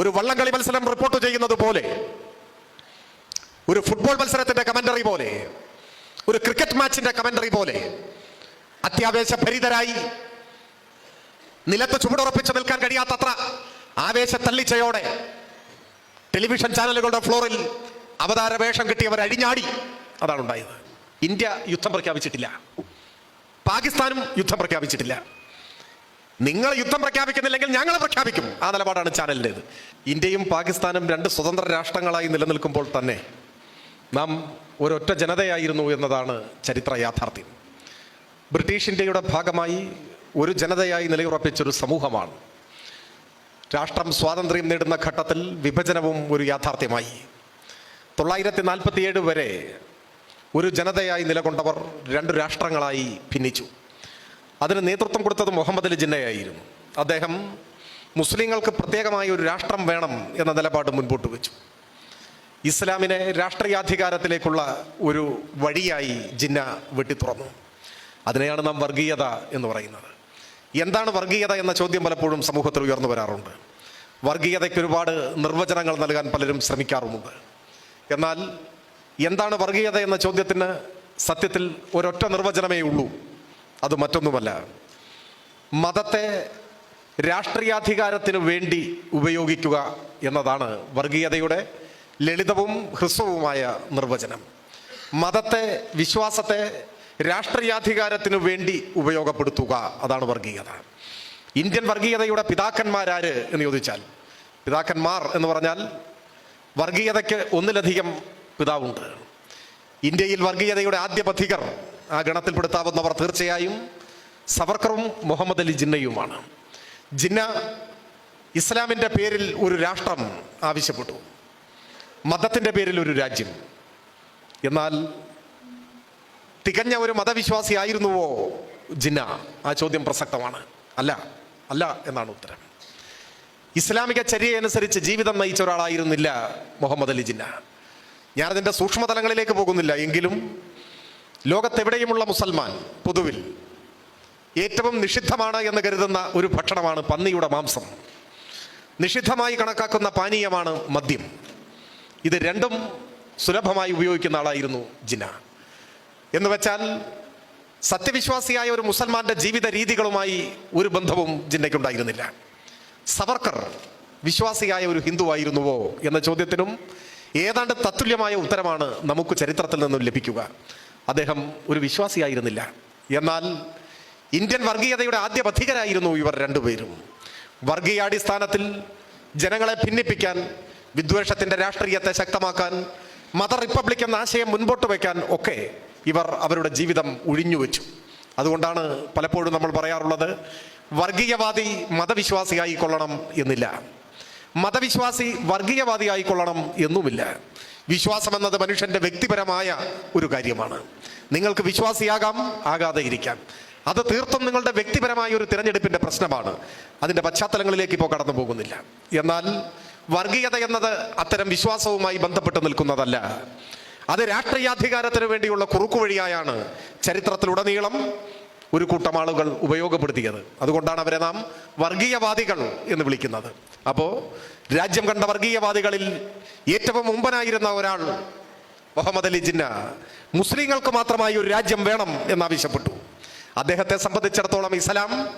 ഒരു വള്ളംകളി മത്സരം റിപ്പോർട്ട് ചെയ്യുന്നത് പോലെ ഒരു ഫുട്ബോൾ മത്സരത്തിന്റെ കമന്ററി പോലെ ഒരു ക്രിക്കറ്റ് മാച്ചിന്റെ കമന്ററി പോലെ അത്യാവേശഭരിതരായി നിലത്ത് ചുവടുറപ്പിച്ച് നിൽക്കാൻ കഴിയാത്തത്ര ആവേശ തള്ളിച്ചയോടെ ടെലിവിഷൻ ചാനലുകളുടെ ഫ്ലോറിൽ അവതാര വേഷം കിട്ടിയവർ അഴിഞ്ഞാടി അതാണ് ഉണ്ടായത്. ഇന്ത്യ യുദ്ധം പ്രഖ്യാപിച്ചിട്ടില്ല. പാകിസ്ഥാനും യുദ്ധം പ്രഖ്യാപിച്ചിട്ടില്ല. നിങ്ങൾ യുദ്ധം പ്രഖ്യാപിക്കുന്നില്ലെങ്കിൽ ഞങ്ങൾ പ്രഖ്യാപിക്കും. ആ നിലപാടാണ് ചാനലിന്റെത്. ഇന്ത്യയും പാകിസ്ഥാനും രണ്ട് സ്വതന്ത്ര രാഷ്ട്രങ്ങളായി നിലനിൽക്കുമ്പോൾ തന്നെ നാം ഒരൊറ്റ ജനതയായിരുന്നു എന്നതാണ് ചരിത്ര യാഥാർത്ഥ്യം. ബ്രിട്ടീഷ് ഇന്ത്യയുടെ ഭാഗമായി ഒരു ജനതയായി നിലയുറപ്പിച്ചൊരു സമൂഹമാണ്. രാഷ്ട്രം സ്വാതന്ത്ര്യം നേടുന്ന ഘട്ടത്തിൽ വിഭജനവും ഒരു യാഥാർത്ഥ്യമായി. തൊള്ളായിരത്തി നാൽപ്പത്തിയേഴ് വരെ ഒരു ജനതയായി നിലകൊണ്ടവർ രണ്ട് രാഷ്ട്രങ്ങളായി ഭിന്നിച്ചു. അതിന് നേതൃത്വം കൊടുത്തത് മുഹമ്മദ് അലി ജിന്നയായിരുന്നു. അദ്ദേഹം മുസ്ലിങ്ങൾക്ക് പ്രത്യേകമായ ഒരു രാഷ്ട്രം വേണം എന്ന നിലപാട് മുൻപോട്ട് വെച്ചു. ഇസ്ലാമിനെ രാഷ്ട്രീയാധികാരത്തിലേക്കുള്ള ഒരു വഴിയായി ജിന്ന വെട്ടി തുറന്നു. അതിനെയാണ് നാം വർഗീയത എന്ന് പറയുന്നത്. എന്താണ് വർഗീയത എന്ന ചോദ്യം പലപ്പോഴും സമൂഹത്തിൽ ഉയർന്നു വരാറുണ്ട്. വർഗീയതയ്ക്ക് ഒരുപാട് നിർവചനങ്ങൾ നൽകാൻ പലരും ശ്രമിക്കാറുമുണ്ട്. എന്നാൽ എന്താണ് വർഗീയത എന്ന ചോദ്യത്തിന് സത്യത്തിൽ ഒരൊറ്റ നിർവചനമേ ഉള്ളൂ. അത് മറ്റൊന്നുമല്ല. മതത്തെ രാഷ്ട്രീയാധികാരത്തിന് വേണ്ടി ഉപയോഗിക്കുക എന്നതാണ് വർഗീയതയുടെ ലളിതവും ഹ്രസ്വവുമായ നിർവചനം. മതത്തെ വിശ്വാസത്തെ രാഷ്ട്രീയാധികാരത്തിനു വേണ്ടി ഉപയോഗപ്പെടുത്തുക അതാണ് വർഗീയത. ഇന്ത്യൻ വർഗീയതയുടെ പിതാക്കന്മാരാര് എന്ന് ചോദിച്ചാൽ പിതാക്കന്മാർ എന്ന് പറഞ്ഞാൽ വർഗീയതയ്ക്ക് ഒന്നിലധികം പിതാവുണ്ട്. ഇന്ത്യയിൽ വർഗീയതയുടെ ആദ്യ പഥികർ ആ ഗണത്തിൽപ്പെടുത്താവുന്നവർ തീർച്ചയായും സവർക്കറും മുഹമ്മദ് അലി ജിന്നയുമാണ്. ജിന്ന ഇസ്ലാമിന്റെ പേരിൽ ഒരു രാഷ്ട്രം ആവശ്യപ്പെട്ടു. മതത്തിന്റെ പേരിൽ ഒരു രാജ്യം. എന്നാൽ തികഞ്ഞ ഒരു മതവിശ്വാസി ആയിരുന്നുവോ ജിന്ന? ആ ചോദ്യം പ്രസക്തമാണ്. അല്ല അല്ല എന്നാണ് ഉത്തരം. ഇസ്ലാമിക ചര്യയനുസരിച്ച് ജീവിതം നയിച്ച ഒരാളായിരുന്നില്ല മുഹമ്മദ് അലി ജിന്ന. ഞാനതിന്റെ സൂക്ഷ്മതലങ്ങളിലേക്ക് പോകുന്നില്ല. എങ്കിലും ലോകത്തെവിടെയുമുള്ള മുസൽമാൻ പൊതുവിൽ ഏറ്റവും നിഷിദ്ധമാണ് എന്ന് കരുതുന്ന ഒരു ഭക്ഷണമാണ് പന്നിയുടെ മാംസം. നിഷിദ്ധമായി കണക്കാക്കുന്ന പാനീയമാണ് മദ്യം. ഇത് രണ്ടും സുലഭമായി ഉപയോഗിക്കുന്ന ആളായിരുന്നു ജിന. എന്ന് വെച്ചാൽ സത്യവിശ്വാസിയായ ഒരു മുസൽമാന്റെ ജീവിത രീതികളുമായി ഒരു ബന്ധവും ജിന്നയ്ക്കുണ്ടായിരുന്നില്ല. സവർക്കർ വിശ്വാസിയായ ഒരു ഹിന്ദുവായിരുന്നുവോ എന്ന ചോദ്യത്തിനും ഏതാണ്ട് തത്തുല്യമായ ഉത്തരമാണ് നമുക്ക് ചരിത്രത്തിൽ നിന്നും ലഭിക്കുക. അദ്ദേഹം ഒരു വിശ്വാസിയായിരുന്നില്ല. എന്നാൽ ഇന്ത്യൻ വർഗീയതയുടെ ആദ്യ പഥികരായിരുന്നു ഇവർ രണ്ടുപേരും. വർഗീയാടിസ്ഥാനത്തിൽ ജനങ്ങളെ ഭിന്നിപ്പിക്കാൻ വിദ്വേഷത്തിന്റെ രാഷ്ട്രീയത്തെ ശക്തമാക്കാൻ മത റിപ്പബ്ലിക് എന്ന ആശയം മുൻപോട്ട് വയ്ക്കാൻ ഒക്കെ ഇവർ അവരുടെ ജീവിതം ഒഴിഞ്ഞുവെച്ചു അതുകൊണ്ടാണ് പലപ്പോഴും നമ്മൾ പറയാറുള്ളത് വർഗീയവാദി മതവിശ്വാസിയായി കൊള്ളണം എന്നില്ല. മതവിശ്വാസി വർഗീയവാദിയായി കൊള്ളണം എന്നുമില്ല. വിശ്വാസം എന്നത് മനുഷ്യന്റെ വ്യക്തിപരമായ ഒരു കാര്യമാണ്. നിങ്ങൾക്ക് വിശ്വാസിയാകാം ആകാതെ ഇരിക്കാം. അത് തീർത്തും നിങ്ങളുടെ വ്യക്തിപരമായ ഒരു തിരഞ്ഞെടുപ്പിന്റെ പ്രശ്നമാണ്. അതിന്റെ പശ്ചാത്തലങ്ങളിലേക്ക് ഇപ്പോൾ കടന്നു പോകുന്നില്ല. എന്നാൽ വർഗീയത എന്നത് അത്തരം വിശ്വാസവുമായി ബന്ധപ്പെട്ട് നിൽക്കുന്നതല്ല. അത് രാഷ്ട്രീയാധികാരത്തിന് വേണ്ടിയുള്ള കുറുക്കുവഴിയായാണ് ചരിത്രത്തിലുടനീളം ഒരു കൂട്ടം ആളുകൾ ഉപയോഗപ്പെടുത്തിയത്. അതുകൊണ്ടാണ് അവരെ നാം വർഗീയവാദികൾ എന്ന് വിളിക്കുന്നത്. അപ്പോൾ രാജ്യം കണ്ട വർഗീയവാദികളിൽ ഏറ്റവും മുമ്പനായിരുന്ന ഒരാൾ മുഹമ്മദ് അലി ജിന്ന. മുസ്ലിങ്ങൾക്ക് മാത്രമായി ഒരു രാജ്യം വേണം എന്നാവശ്യപ്പെട്ടു. അദ്ദേഹത്തെ സംബന്ധിച്ചിടത്തോളം ഇസ്ലാം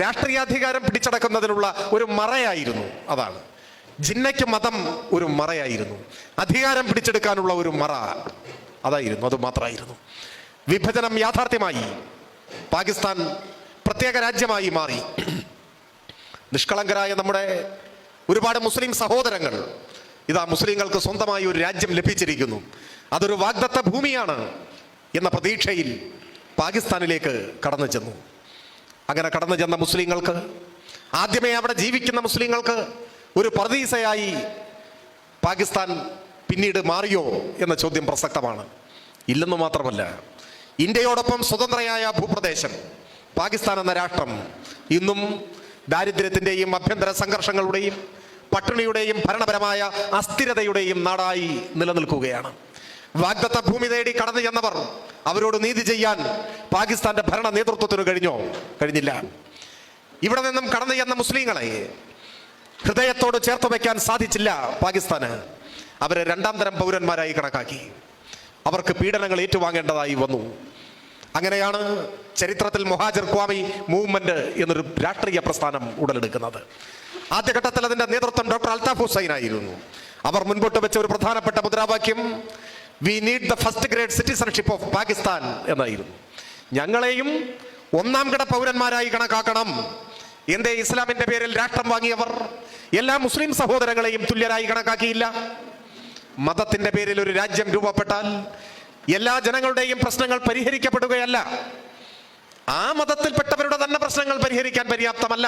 രാഷ്ട്രീയാധികാരം പിടിച്ചടക്കുന്നതിനുള്ള ഒരു മറയായിരുന്നു. അതാണ്. ജിന്നയ്ക്ക് മതം ഒരു മറയായിരുന്നു. അധികാരം പിടിച്ചെടുക്കാനുള്ള ഒരു മറ അതായിരുന്നു അത് മാത്രമായിരുന്നു. വിഭജനം യാഥാർത്ഥ്യമായി പാകിസ്ഥാൻ പ്രത്യേക രാജ്യമായി മാറി. നിഷ്കളങ്കരായ നമ്മുടെ ഒരുപാട് മുസ്ലിം സഹോദരങ്ങൾ ഇതാ മുസ്ലിങ്ങൾക്ക് സ്വന്തമായി ഒരു രാജ്യം ലഭിച്ചിരിക്കുന്നു. അതൊരു വാഗ്ദത്ത ഭൂമിയാണ് എന്ന പ്രതീക്ഷയിൽ പാകിസ്ഥാനിലേക്ക് കടന്നു ചെന്നു. അങ്ങനെ കടന്നു ചെന്ന മുസ്ലിങ്ങൾക്ക് ആദ്യമേ അവിടെ ജീവിക്കുന്ന മുസ്ലിങ്ങൾക്ക് ഒരു പ്രതീസയായി പാകിസ്ഥാൻ പിന്നീട് മാറിയോ എന്ന ചോദ്യം പ്രസക്തമാണ്. ഇല്ലെന്ന് മാത്രമല്ല ഇന്ത്യയോടൊപ്പം സ്വതന്ത്രയായ ഭൂപ്രദേശം പാകിസ്ഥാൻ എന്ന രാഷ്ട്രം ഇന്നും ദാരിദ്ര്യത്തിന്റെയും ആഭ്യന്തര സംഘർഷങ്ങളുടെയും പട്ടിണിയുടെയും ഭരണപരമായ അസ്ഥിരതയുടെയും നാടായി നിലനിൽക്കുകയാണ്. വാഗ്ദത്ത ഭൂമി നേടി കടന്നു ചെന്നവർ അവരോട് നീതി ചെയ്യാൻ പാകിസ്ഥാന്റെ ഭരണ നേതൃത്വത്തിന് കഴിഞ്ഞോ? കഴിഞ്ഞില്ല. ഇവിടെ നിന്നും കടന്നു ചെന്ന മുസ്ലിങ്ങളെ ഹൃദയത്തോട് ചേർത്ത് വയ്ക്കാൻ സാധിച്ചില്ല പാകിസ്ഥാന്. അവരെ രണ്ടാം തരം പൗരന്മാരായി കണക്കാക്കി. അവർക്ക് പീഡനങ്ങൾ ഏറ്റുവാങ്ങേണ്ടതായി വന്നു. അങ്ങനെയാണ് ചരിത്രത്തിൽ മൊഹാജർ ക്വാമി മൂവ്മെന്റ് എന്നൊരു രാഷ്ട്രീയ പ്രസ്ഥാനം ഉടലെടുക്കുന്നത്. ആദ്യഘട്ടത്തിൽ അതിന്റെ നേതൃത്വം ഡോക്ടർ അൽതാഫ് ഹുസൈൻ ആയിരുന്നു അവർ മുൻപോട്ട് വെച്ച ഒരു പ്രധാനപ്പെട്ട മുദ്രാവാക്യം we need the first grade citizenship of Pakistan എന്നായിരുന്നു. ഞങ്ങളെയും ഒന്നാം കിട പൗരന്മാരായി കണക്കാക്കണം. എന്തേ ഇസ്ലാമിന്റെ പേരിൽ രാഷ്ട്രം വാങ്ങിയവർ എല്ലാ മുസ്ലിം സഹോദരങ്ങളെയും തുല്യരായി കണക്കാക്കിയില്ല. മതത്തിന്റെ പേരിൽ ഒരു രാജ്യം രൂപപ്പെട്ടാൽ എല്ലാ ജനങ്ങളുടെയും പ്രശ്നങ്ങൾ പരിഹരിക്കപ്പെടുകയല്ല. ആ മതത്തിൽപ്പെട്ടവരുടെ തന്നെ പ്രശ്നങ്ങൾ പരിഹരിക്കാൻ പര്യാപ്തമല്ല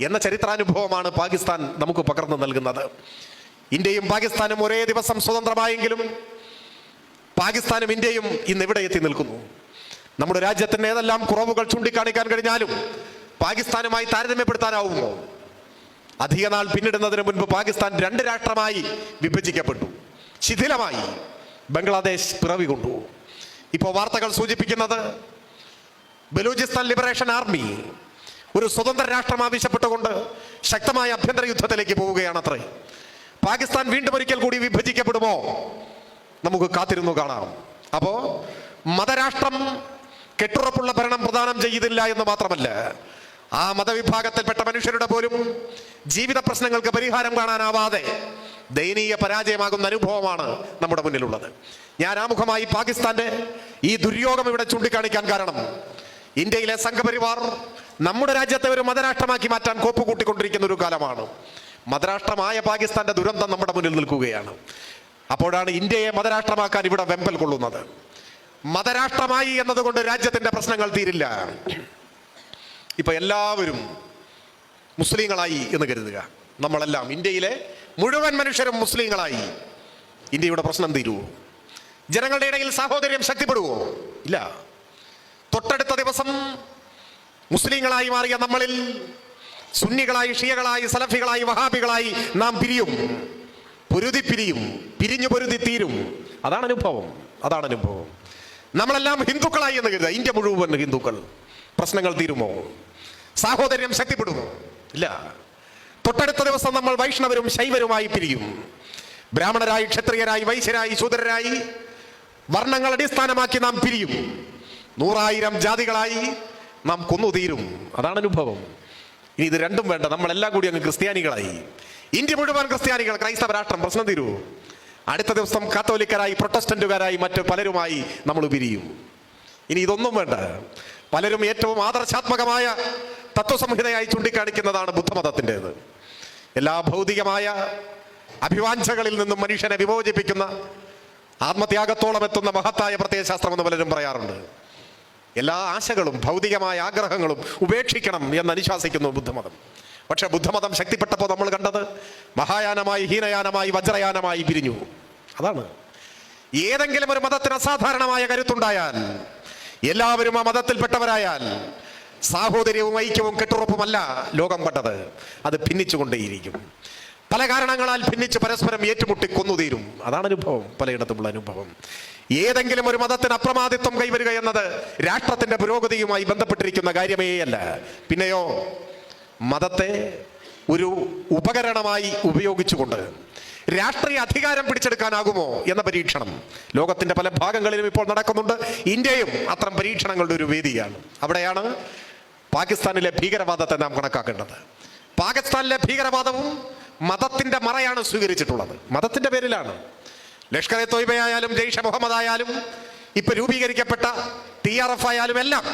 എന്ന ചരിത്രാനുഭവമാണ് പാകിസ്ഥാൻ നമുക്ക് പകർന്നു നൽകുന്നത്. ഇന്ത്യയും പാകിസ്ഥാനും ഒരേ ദിവസം സ്വതന്ത്രമായെങ്കിലും പാകിസ്ഥാനും ഇന്ത്യയും ഇന്ന് ഇവിടെ എത്തി നിൽക്കുന്നു. നമ്മുടെ രാജ്യത്തിന് ഏതെല്ലാം കുറവുകൾ ചൂണ്ടിക്കാണിക്കാൻ കഴിഞ്ഞാലും പാകിസ്ഥാനുമായി താരതമ്യപ്പെടുത്താനാവുമോ? അധിക നാൾ പിന്നിടുന്നതിന് മുൻപ് പാകിസ്ഥാൻ രണ്ട് രാഷ്ട്രമായി വിഭജിക്കപ്പെട്ടു. ശിഥിലമായി ബംഗ്ലാദേശ് പിറവി കൊണ്ടു. ഇപ്പോൾ വാർത്തകൾ സൂചിപ്പിക്കുന്നത് ബലൂചിസ്ഥാൻ ലിബറേഷൻ ആർമി ഒരു സ്വതന്ത്ര രാഷ്ട്രം ആവശ്യപ്പെട്ടുകൊണ്ട് ശക്തമായ അഭ്യന്തര യുദ്ധത്തിലേക്ക് പോവുകയാണത്രേ. പാകിസ്ഥാൻ വീണ്ടും ഒരിക്കൽ കൂടി വിഭജിക്കപ്പെടുമോ? നമുക്ക് കാത്തിരുന്നു കാണാം. അപ്പോ മതരാഷ്ട്രം കെട്ടുറപ്പുള്ള ഭരണം പ്രദാനം ചെയ്തില്ല എന്ന് മാത്രമല്ല ആ മതവിഭാഗത്തിൽപ്പെട്ട മനുഷ്യരുടെ പോലും ജീവിത പ്രശ്നങ്ങൾക്ക് പരിഹാരം കാണാനാവാതെ ദയനീയ പരാജയമാകുന്ന അനുഭവമാണ് നമ്മുടെ മുന്നിലുള്ളത്. ഞാൻ ആമുഖമായി പാകിസ്ഥാന്റെ ഈ ദുര്യോഗം ഇവിടെ ചൂണ്ടിക്കാണിക്കാൻ കാരണം ഇന്ത്യയിലെ സംഘപരിവാർ നമ്മുടെ രാജ്യത്തെ ഒരു മതരാഷ്ട്രമാക്കി മാറ്റാൻ കോപ്പ് കൂട്ടിക്കൊണ്ടിരിക്കുന്ന ഒരു കാലമാണ്. മതരാഷ്ട്രമായ പാകിസ്ഥാന്റെ ദുരന്തം നമ്മുടെ മുന്നിൽ നിൽക്കുകയാണ്. അപ്പോഴാണ് ഇന്ത്യയെ മതരാഷ്ട്രമാക്കാൻ ഇവിടെ വെമ്പൽ കൊള്ളുന്നത്. മതരാഷ്ട്രമായി എന്നതുകൊണ്ട് രാജ്യത്തിന്റെ പ്രശ്നങ്ങൾ തീരില്ല. ഇപ്പൊ എല്ലാവരും മുസ്ലിങ്ങളായി എന്ന് കരുതുക. നമ്മളെല്ലാം ഇന്ത്യയിലെ മുഴുവൻ മനുഷ്യരും മുസ്ലിങ്ങളായി. ഇന്ത്യയുടെ പ്രശ്നം തീരുവോ ജനങ്ങളുടെ ഇടയിൽ സാഹോദര്യം ശക്തിപ്പെടുവോ? ഇല്ല. തൊട്ടടുത്ത ദിവസം മുസ്ലിങ്ങളായി മാറിയ നമ്മളിൽ സുന്നികളായി ഷിയകളായി സലഫികളായി വഹാബികളായി നാം പിരിയും. പൊരുതി പിരിയും പിരിഞ്ഞു പൊരുതി തീരും. അതാണ് അനുഭവം. അതാണ് അനുഭവം. നമ്മളെല്ലാം ഹിന്ദുക്കളായി എന്ന് കരുതുക. ഇന്ത്യ മുഴുവൻ ഹിന്ദുക്കൾ. പ്രശ്നങ്ങൾ തീരുമോ? സാഹോദര്യം ശക്തിപ്പെടുമോ? ഇല്ല. തൊട്ടടുത്ത ദിവസം നമ്മൾ വൈഷ്ണവരും ശൈവരുമായി പിരിയും. ബ്രാഹ്മണരായി ക്ഷത്രിയരായി വൈശ്യരായി ശൂദ്രരായി വർണങ്ങൾ അടിസ്ഥാനമാക്കി നാം പിരിയും. നൂറായിരം ജാതികളായി നാം കൊന്നു തീരും അതാണ് അനുഭവം. ഇനി ഇത് രണ്ടും വേണ്ട. നമ്മളെല്ലാം കൂടി അങ്ങ് ക്രിസ്ത്യാനികളായി. ഇന്ത്യ മുഴുവൻ ക്രിസ്ത്യാനികൾ ക്രൈസ്തവ രാഷ്ട്രം പ്രശ്നം തീരൂ. അടുത്ത ദിവസം കാത്തോലിക്കരായി പ്രൊട്ടസ്റ്റന്റുകാരായി മറ്റു പലരുമായി നമ്മൾ പിരിയും ഇനി ഇതൊന്നും വേണ്ട. പലരും ഏറ്റവും ആദർശാത്മകമായ തത്വസംഹിതയായി ചൂണ്ടിക്കാണിക്കുന്നതാണ് ബുദ്ധമതത്തിന്റെത്. എല്ലാ ഭൗതികമായ അഭിവാഞ്ചകളിൽ നിന്നും മനുഷ്യനെ വിമോചിപ്പിക്കുന്ന ആത്മത്യാഗത്തോളം എത്തുന്ന മഹത്തായ പ്രത്യയശാസ്ത്രം എന്ന് പലരും പറയാറുണ്ട്. എല്ലാ ആശകളും ഭൗതികമായ ആഗ്രഹങ്ങളും ഉപേക്ഷിക്കണം എന്ന് അനുശാസിക്കുന്നു ബുദ്ധമതം. പക്ഷെ ബുദ്ധമതം ശക്തിപ്പെട്ടപ്പോൾ നമ്മൾ കണ്ടത് മഹായാനമായി ഹീനയാനമായി വജ്രയാനമായി പിരിഞ്ഞു. അതാണ്. ഏതെങ്കിലും ഒരു മതത്തിന് അസാധാരണമായ കരുത്തുണ്ടായാൽ എല്ലാവരും ആ മതത്തിൽപ്പെട്ടവരായാൽ സാഹോദര്യവും ഐക്യവും കെട്ടുറപ്പുമല്ല ലോകം കണ്ടത്. അത് ഭിന്നിച്ചുകൊണ്ടേയിരിക്കും. പല കാരണങ്ങളാൽ ഭിന്നിച്ച് പരസ്പരം ഏറ്റുമുട്ടി കൊന്നുതീരും. അതാണ് അനുഭവം പലയിടത്തുമുള്ള അനുഭവം. ഏതെങ്കിലും ഒരു മതത്തിന് അപ്രമാദിത്വം കൈവരിക എന്നത് രാഷ്ട്രത്തിന്റെ പുരോഗതിയുമായി ബന്ധപ്പെട്ടിരിക്കുന്ന കാര്യമേ അല്ല പിന്നെയോ മതത്തെ ഒരു ഉപകരണമായി ഉപയോഗിച്ചുകൊണ്ട് രാഷ്ട്രീയ അധികാരം പിടിച്ചെടുക്കാനാകുമോ എന്ന പരീക്ഷണം. ലോകത്തിന്റെ പല ഭാഗങ്ങളിലും ഇപ്പോൾ നടക്കുന്നുണ്ട്. ഇന്ത്യയും അത്തരം പരീക്ഷണങ്ങളുടെ ഒരു വേദിയാണ്. അവിടെയാണ് പാകിസ്ഥാനിലെ ഭീകരവാദത്തെ നാം കണക്കാക്കേണ്ടത്. പാകിസ്ഥാനിലെ ഭീകരവാദവും മതത്തിന്റെ മറയാണ് സ്വീകരിച്ചിട്ടുള്ളത്. മതത്തിന്റെ പേരിലാണ്. ലഷ്കർ എ തൊയ്ബയായാലും ജെയ്ഷെ മുഹമ്മദ് ആയാലും ഇപ്പൊ രൂപീകരിക്കപ്പെട്ട ടി ആർ എഫ് ആയാലും എല്ലാം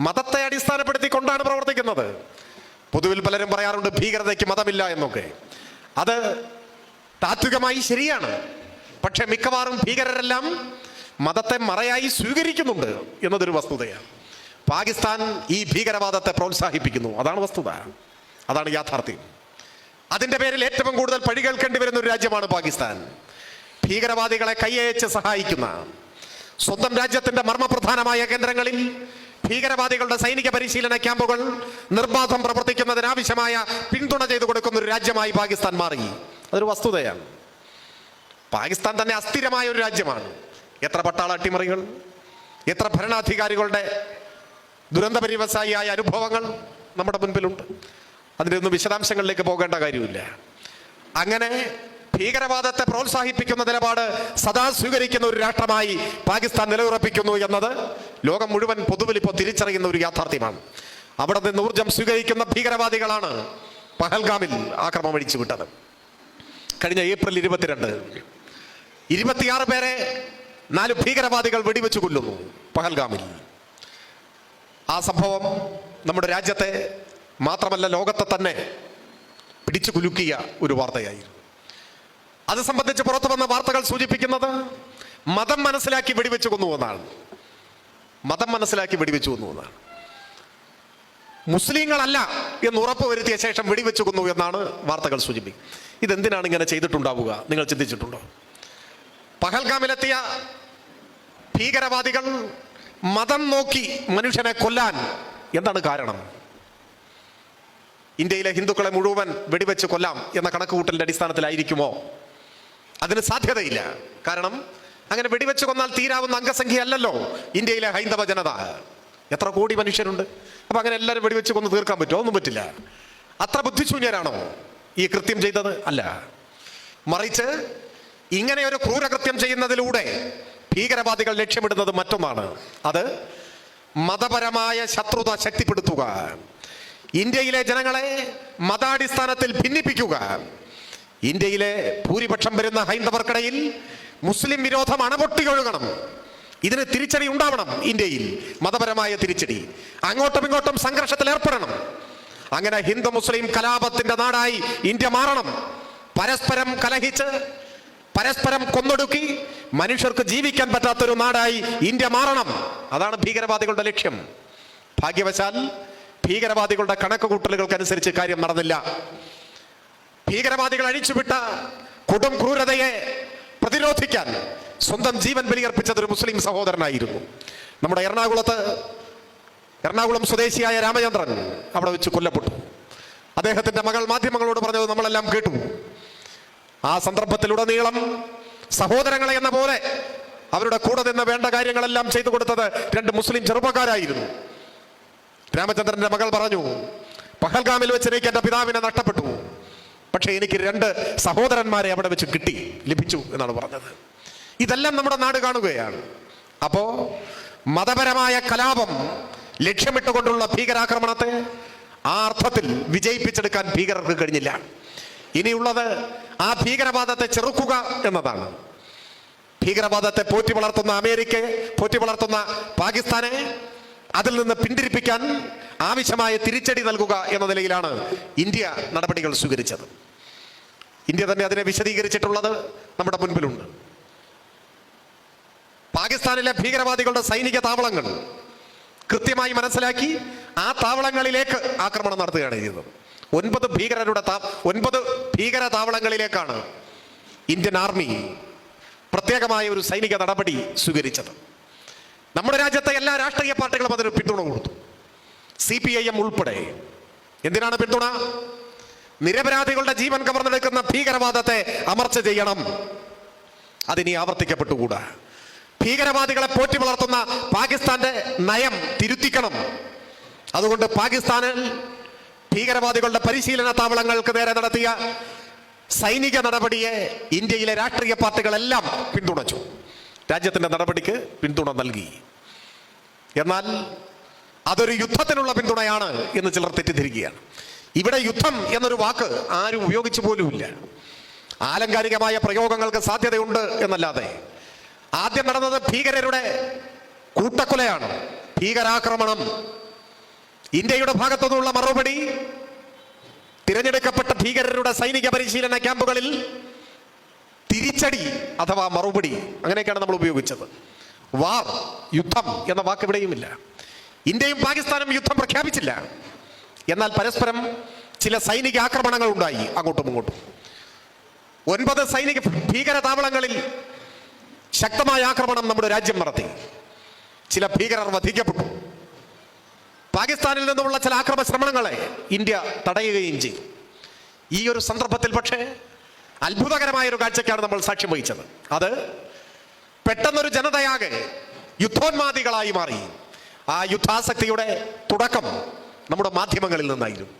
മതത്തെ അടിസ്ഥാനപ്പെടുത്തിക്കൊണ്ടാണ് പ്രവർത്തിക്കുന്നത്. പൊതുവിൽ പലരും പറയാറുണ്ട് ഭീകരതയ്ക്ക് മതമില്ല എന്നൊക്കെ. അത് താത്വികമായി ശരിയാണ്. പക്ഷെ മിക്കവാറും ഭീകരരെല്ലാം മതത്തെ മറയായി സ്വീകരിക്കുന്നുണ്ട് എന്നതൊരു വസ്തുതയാണ്. പാകിസ്ഥാൻ ഈ ഭീകരവാദത്തെ പ്രോത്സാഹിപ്പിക്കുന്നു. അതാണ് വസ്തുത. അതാണ് യാഥാർത്ഥ്യം. അതിന്റെ പേരിൽ ഏറ്റവും കൂടുതൽ പഴി കേൾക്കേണ്ടി വരുന്ന ഒരു രാജ്യമാണ് പാകിസ്ഥാൻ. ഭീകരവാദികളെ കൈയച്ച് സഹായിക്കുന്ന സ്വന്തം രാജ്യത്തിന്റെ മർമ്മപ്രധാനമായ കേന്ദ്രങ്ങളിൽ ഭീകരവാദികളുടെ സൈനിക പരിശീലന ക്യാമ്പുകൾ നിർബാധം പ്രവർത്തിക്കുന്നതിനാവശ്യമായ പിന്തുണ ചെയ്തു കൊടുക്കുന്ന ഒരു രാജ്യമായി പാകിസ്ഥാൻ മാറി. അതൊരു വസ്തുതയാണ്. പാകിസ്ഥാൻ തന്നെ അസ്ഥിരമായ ഒരു രാജ്യമാണ്. എത്ര പട്ടാള അട്ടിമറികൾ എത്ര ഭരണാധികാരികളുടെ ദുരന്ത പരിവസായിയായ അനുഭവങ്ങൾ നമ്മുടെ മുൻപിലുണ്ട്. അതിന്റെ ഒന്നും വിശദാംശങ്ങളിലേക്ക് പോകേണ്ട കാര്യമില്ല. അങ്ങനെ ഭീകരവാദത്തെ പ്രോത്സാഹിപ്പിക്കുന്ന നിലപാട് സദാ സ്വീകരിക്കുന്ന ഒരു രാഷ്ട്രമായി പാകിസ്ഥാൻ നിലയുറപ്പിക്കുന്നു എന്നത് ലോകം മുഴുവൻ പൊതുവിൽ ഇപ്പോൾ തിരിച്ചറിയുന്ന ഒരു യാഥാർത്ഥ്യമാണ്. അവിടെ നിന്ന് ഊർജം സ്വീകരിക്കുന്ന ഭീകരവാദികളാണ് പഹൽഗാമിൽ ആക്രമം അഴിച്ചു വിട്ടത് കഴിഞ്ഞ ഏപ്രിൽ ഇരുപത്തിരണ്ട് ഇരുപത്തിയാറ് പേരെ നാല് ഭീകരവാദികൾ വെടിവെച്ച് കൊല്ലുന്നു പഹൽഗാമിൽ. ആ സംഭവം നമ്മുടെ രാജ്യത്തെ മാത്രമല്ല ലോകത്തെ തന്നെ പിടിച്ചു കുലുക്കിയ ഒരു വാർത്തയായിരുന്നു. അത് സംബന്ധിച്ച് പുറത്തു വന്ന വാർത്തകൾ സൂചിപ്പിക്കുന്നത് മതം മനസ്സിലാക്കി വെടിവെച്ച് കൊന്നു എന്നാണ്. മതം മനസ്സിലാക്കി വെടിവെച്ച് കൊന്നു എന്നാണ്. മുസ്ലിങ്ങളല്ല എന്ന് ഉറപ്പ് വരുത്തിയ ശേഷം വെടിവെച്ച് കൊന്നു എന്നാണ് വാർത്തകൾ സൂചിപ്പിക്കുന്നത്. ഇതെന്തിനാണ് ഇങ്ങനെ ചെയ്തിട്ടുണ്ടാവുക? നിങ്ങൾ ചിന്തിച്ചിട്ടുണ്ടോ? പഹൽഗാമിലെത്തിയ ഭീകരവാദികൾ മതം നോക്കി മനുഷ്യനെ കൊല്ലാൻ എന്താണ് കാരണം? ഇന്ത്യയിലെ ഹിന്ദുക്കളെ മുഴുവൻ വെടിവെച്ച് കൊല്ലാം എന്ന കണക്കുകൂട്ടലിന്റെ അടിസ്ഥാനത്തിലായിരിക്കുമോ? അതിന് സാധ്യതയില്ല. കാരണം അങ്ങനെ വെടിവെച്ച് കൊന്നാൽ തീരാവുന്ന അംഗസംഖ്യ അല്ലല്ലോ ഇന്ത്യയിലെ ഹൈന്ദവ ജനത. എത്ര കോടി മനുഷ്യരുണ്ട്. അപ്പൊ അങ്ങനെ എല്ലാവരും വെടിവെച്ച് കൊന്ന് തീർക്കാൻ പറ്റുമോ? ഒന്നും പറ്റില്ല. അത്ര ബുദ്ധിശൂന്യരാണോ ഈ കൃത്യം ചെയ്തത്? അല്ല. മറിച്ച് ഇങ്ങനെ ഒരു ക്രൂരകൃത്യം ചെയ്യുന്നതിലൂടെ ഭീകരവാദികൾ ലക്ഷ്യമിടുന്നത് മറ്റൊന്നാണ്. അത് മതപരമായ ശത്രുത ശക്തിപ്പെടുത്തുക. ഇന്ത്യയിലെ ജനങ്ങളെ മതാടിസ്ഥാനത്തിൽ ഭിന്നിപ്പിക്കുക. ഇന്ത്യയിലെ ഭൂരിപക്ഷം വരുന്ന ഹൈന്ദവർക്കിടയിൽ മുസ്ലിം വിരോധം അണപൊട്ടി ഒഴുകണം ഇതിന് തിരിച്ചടി ഉണ്ടാവണം ഇന്ത്യയിൽ. മതപരമായ തിരിച്ചടി. അങ്ങോട്ടും ഇങ്ങോട്ടും സംഘർഷത്തിൽ ഏർപ്പെടണം. അങ്ങനെ ഹിന്ദു മുസ്ലിം കലാപത്തിന്റെ നാടായി ഇന്ത്യ മാറണം. പരസ്പരം കലഹിച്ച് പരസ്പരം കൊന്നൊടുക്കി മനുഷ്യർക്ക് ജീവിക്കാൻ പറ്റാത്തൊരു നാടായി ഇന്ത്യ മാറണം. അതാണ് ഭീകരവാദികളുടെ ലക്ഷ്യം. ഭാഗ്യവശാൽ ഭീകരവാദികളുടെ കണക്ക് കൂട്ടലുകൾക്കനുസരിച്ച് കാര്യം നടന്നില്ല. ഭീകരവാദികൾ അഴിച്ചുവിട്ട കൊടും ക്രൂരതയെ പ്രതിരോധിക്കാൻ സ്വന്തം ജീവൻ ബലിയർപ്പിച്ചത് ഒരു മുസ്ലിം സഹോദരനായിരുന്നു. നമ്മുടെ എറണാകുളത്ത് എറണാകുളം സ്വദേശിയായ രാമചന്ദ്രൻ അവിടെ വെച്ച് കൊല്ലപ്പെട്ടു. അദ്ദേഹത്തിന്റെ മകൾ മാധ്യമങ്ങളോട് പറഞ്ഞത് നമ്മളെല്ലാം കേട്ടു. ആ സന്ദർഭത്തിലുടനീളം സഹോദരങ്ങളെ എന്ന പോലെ അവരുടെ കൂടെ നിന്ന് വേണ്ട കാര്യങ്ങളെല്ലാം ചെയ്തു കൊടുത്തത് രണ്ട് മുസ്ലിം ചെറുപ്പക്കാരായിരുന്നു. രാമചന്ദ്രന്റെ മകൾ പറഞ്ഞു പഹൽഗാമിൽ വെച്ച് എനിക്ക് പിതാവിനെ നഷ്ടപ്പെട്ടു. പക്ഷേ എനിക്ക് രണ്ട് സഹോദരന്മാരെ അവിടെ വെച്ച് കിട്ടി ലഭിച്ചു എന്നാണ് പറഞ്ഞത്. ഇതെല്ലാം നമ്മുടെ നാട് കാണുകയാണ്. അപ്പോ മതപരമായ കലാപം ലക്ഷ്യമിട്ടുകൊണ്ടുള്ള ഭീകരാക്രമണത്തെ ആ അർത്ഥത്തിൽ വിജയിപ്പിച്ചെടുക്കാൻ ഭീകരർക്ക് കഴിഞ്ഞില്ല. ഇനിയുള്ളത് ആ ഭീകരവാദത്തെ ചെറുക്കുക എന്നതാണ്. ഭീകരവാദത്തെ പോറ്റി വളർത്തുന്ന അമേരിക്കയെ പോറ്റി വളർത്തുന്ന പാകിസ്ഥാനെ അതിൽ നിന്ന് പിന്തിരിപ്പിക്കാൻ ആവശ്യമായ തിരിച്ചടി നൽകുക എന്ന നിലയിലാണ് ഇന്ത്യ നടപടികൾ സ്വീകരിച്ചത്. ഇന്ത്യ തന്നെ അതിനെ വിശദീകരിച്ചിട്ടുള്ളത് നമ്മുടെ മുൻപിലുണ്ട്. പാകിസ്ഥാനിലെ ഭീകരവാദികളുടെ സൈനിക താവളങ്ങൾ കൃത്യമായി മനസ്സിലാക്കി ആ താവളങ്ങളിലേക്ക് ആക്രമണം നടത്തുകയാണ് ചെയ്തത്. ഒൻപത് ഭീകരരുടെ ഒൻപത് ഭീകര താവളങ്ങളിലേക്കാണ് ഇന്ത്യൻ ആർമി പ്രത്യേകമായ ഒരു സൈനിക നടപടി സ്വീകരിച്ചത്. നമ്മുടെ രാജ്യത്തെ എല്ലാ രാഷ്ട്രീയ പാർട്ടികളും അതിന് പിന്തുണ കൊടുത്തു. സി പി ഐ എം ഉൾപ്പെടെ. എന്തിനാണ് പിന്തുണ? നിരപരാധികളുടെ ജീവൻ കവർന്നെടുക്കുന്ന ഭീകരവാദത്തെ അമർച്ച ചെയ്യണം. അതിനി ആവർത്തിക്കപ്പെട്ടുകൂടാ. ഭീകരവാദികളെ പോറ്റി വളർത്തുന്ന പാകിസ്ഥാന്റെ നയം തിരുത്തിക്കണം. അതുകൊണ്ട് പാകിസ്ഥാനിൽ ഭീകരവാദികളുടെ പരിശീലന താവളങ്ങൾക്ക് നേരെ നടത്തിയ സൈനിക നടപടിയെ ഇന്ത്യയിലെ രാഷ്ട്രീയ പാർട്ടികളെല്ലാം പിന്തുണച്ചു. രാജ്യത്തിന്റെ നടപടിക്ക് പിന്തുണ നൽകി. എന്നാൽ അതൊരു യുദ്ധത്തിനുള്ള പിന്തുണയാണ് എന്ന് ചിലർ തെറ്റിദ്ധരിക്കുകയാണ്. ഇവിടെ യുദ്ധം എന്നൊരു വാക്ക് ആരും ഉപയോഗിച്ചു പോലുമില്ല. ആലങ്കാരികമായ പ്രയോഗങ്ങൾക്ക് സാധ്യതയുണ്ട് എന്നല്ലാതെ. ആദ്യം നടന്നത് ഭീകരരുടെ കൂട്ടക്കൊലയാണ് ഭീകരാക്രമണം. ഇന്ത്യയുടെ ഭാഗത്തുനിന്നുള്ള മറുപടി തിരഞ്ഞെടുക്കപ്പെട്ട ഭീകരരുടെ സൈനിക പരിശീലന ക്യാമ്പുകളിൽ തിരിച്ചടി അഥവാ മറുപടി അങ്ങനെയൊക്കെയാണ് നമ്മൾ ഉപയോഗിച്ചത്. വാർ യുദ്ധം എന്ന വാക്ക് ഇവിടെയുമില്ല. ഇന്ത്യയും പാകിസ്ഥാനും യുദ്ധം പ്രഖ്യാപിച്ചില്ല. എന്നാൽ പരസ്പരം ചില സൈനിക ആക്രമണങ്ങൾ ഉണ്ടായി അങ്ങോട്ടും ഇങ്ങോട്ടും. ഒൻപത് സൈനിക ഭീകര താവളങ്ങളിൽ ശക്തമായ ആക്രമണം നമ്മുടെ രാജ്യം നടത്തി. ചില ഭീകരർ വധിക്കപ്പെട്ടു. പാകിസ്ഥാനിൽ നിന്നുമുള്ള ചില ആക്രമ ശ്രമണങ്ങളെ ഇന്ത്യ തടയുകയും ചെയ്തു. ഈ ഒരു സന്ദർഭത്തിൽ പക്ഷേ അത്ഭുതകരമായ ഒരു കാഴ്ചയ്ക്കാണ് നമ്മൾ സാക്ഷ്യം വഹിച്ചത്. അത് പെട്ടെന്നൊരു ജനതയാകെ യുദ്ധോന്മാദികളായി മാറി. ആ യുദ്ധാസക്തിയുടെ തുടക്കം നമ്മുടെ മാധ്യമങ്ങളിൽ നിന്നായിരുന്നു.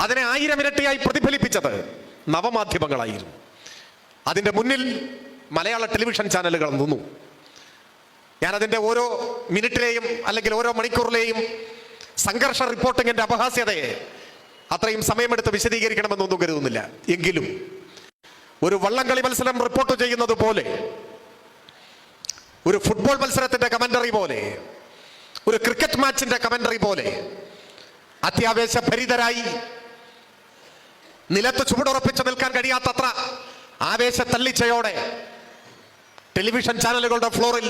അതിനെ ആയിരം ഇരട്ടിയായി പ്രതിഫലിപ്പിച്ചത് നവമാധ്യമങ്ങളായിരുന്നു. അതിന്റെ മുന്നിൽ മലയാള ടെലിവിഷൻ ചാനലുകൾ നിന്നു. ഞാനതിന്റെ ഓരോ മിനിറ്റിലെയും അല്ലെങ്കിൽ ഓരോ മണിക്കൂറിലെയും സംഘർഷ റിപ്പോർട്ടിങ്ങിന്റെ അപഹാസ്യതയെ അത്രയും സമയമെടുത്ത് വിശദീകരിക്കണമെന്നൊന്നും കരുതുന്നില്ല. എങ്കിലും ഒരു വള്ളംകളി മത്സരം റിപ്പോർട്ട് ചെയ്യുന്നത് പോലെ ഒരു ഫുട്ബോൾ മത്സരത്തിന്റെ കമന്ററി പോലെ ഒരു ക്രിക്കറ്റ് മാച്ചിന്റെ കമന്ററി പോലെ അത്യാവേശ ഭരിതരായി നിലത്ത് ചുവടുറപ്പിച്ച് നിൽക്കാൻ കഴിയാത്തത്ര ആവേശ തള്ളിച്ചയോടെ ടെലിവിഷൻ ചാനലുകളുടെ ഫ്ലോറിൽ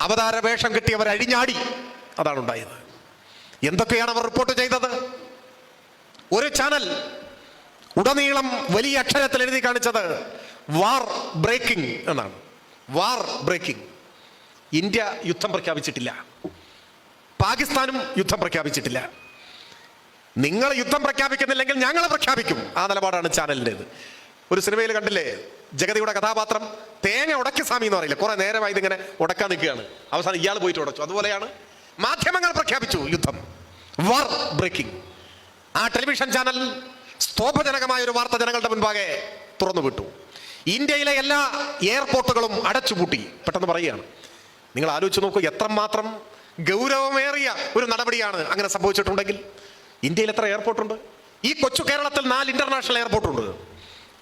അവതാര വേഷം കിട്ടിയവർ അഴിഞ്ഞാടി അതാണ് ഉണ്ടായത് എന്തൊക്കെയാണ് അവർ റിപ്പോർട്ട് ചെയ്തത്? ഒരു ചാനൽ ഉടനീളം വലിയ അക്ഷരത്തിൽ എഴുതി കാണിച്ചത് വാർ ബ്രേക്കിംഗ് എന്നാണ്. വാർ ബ്രേക്കിംഗ്. ഇന്ത്യ യുദ്ധം പ്രഖ്യാപിച്ചിട്ടില്ല. പാകിസ്ഥാനും യുദ്ധം പ്രഖ്യാപിച്ചിട്ടില്ല. നിങ്ങൾ യുദ്ധം പ്രഖ്യാപിക്കുന്നില്ലെങ്കിൽ ഞങ്ങൾ പ്രഖ്യാപിക്കും. ആ നിലപാടാണ് ചാനലിന്റെത്. ഒരു സിനിമയിൽ കണ്ടില്ലേ? ജഗതിയുടെ കഥാപാത്രം തേങ്ങ ഉടക്കി സ്വാമി എന്ന് പറയില്ല? കുറെ നേരമായി ഇങ്ങനെ ഉടക്കാൻ നിൽക്കുകയാണ്. അവസാനം ഇയാൾ പോയിട്ട് ഉടച്ചു. അതുപോലെയാണ് മാധ്യമങ്ങൾ പ്രഖ്യാപിച്ചു യുദ്ധം. War breaking. ആ ടെലിവിഷൻ ചാനൽ സ്തോഭജനകമായ ഒരു വാർത്ത ജനങ്ങളുടെ മുൻപാകെ തുറന്നുവിട്ടു. ഇന്ത്യയിലെ എല്ലാ എയർപോർട്ടുകളും അടച്ചുപൂട്ടി. പെട്ടെന്ന് പറയുകയാണ്. നിങ്ങൾ ആലോചിച്ച് നോക്കൂ എത്രമാത്രം ഗൗരവമേറിയ ഒരു നടപടിയാണ് അങ്ങനെ സംഭവിച്ചിട്ടുണ്ടെങ്കിൽ. ഇന്ത്യയിൽ എത്ര എയർപോർട്ടുണ്ട്? ഈ കൊച്ചു കേരളത്തിൽ നാല് ഇന്റർനാഷണൽ എയർപോർട്ടുണ്ട്.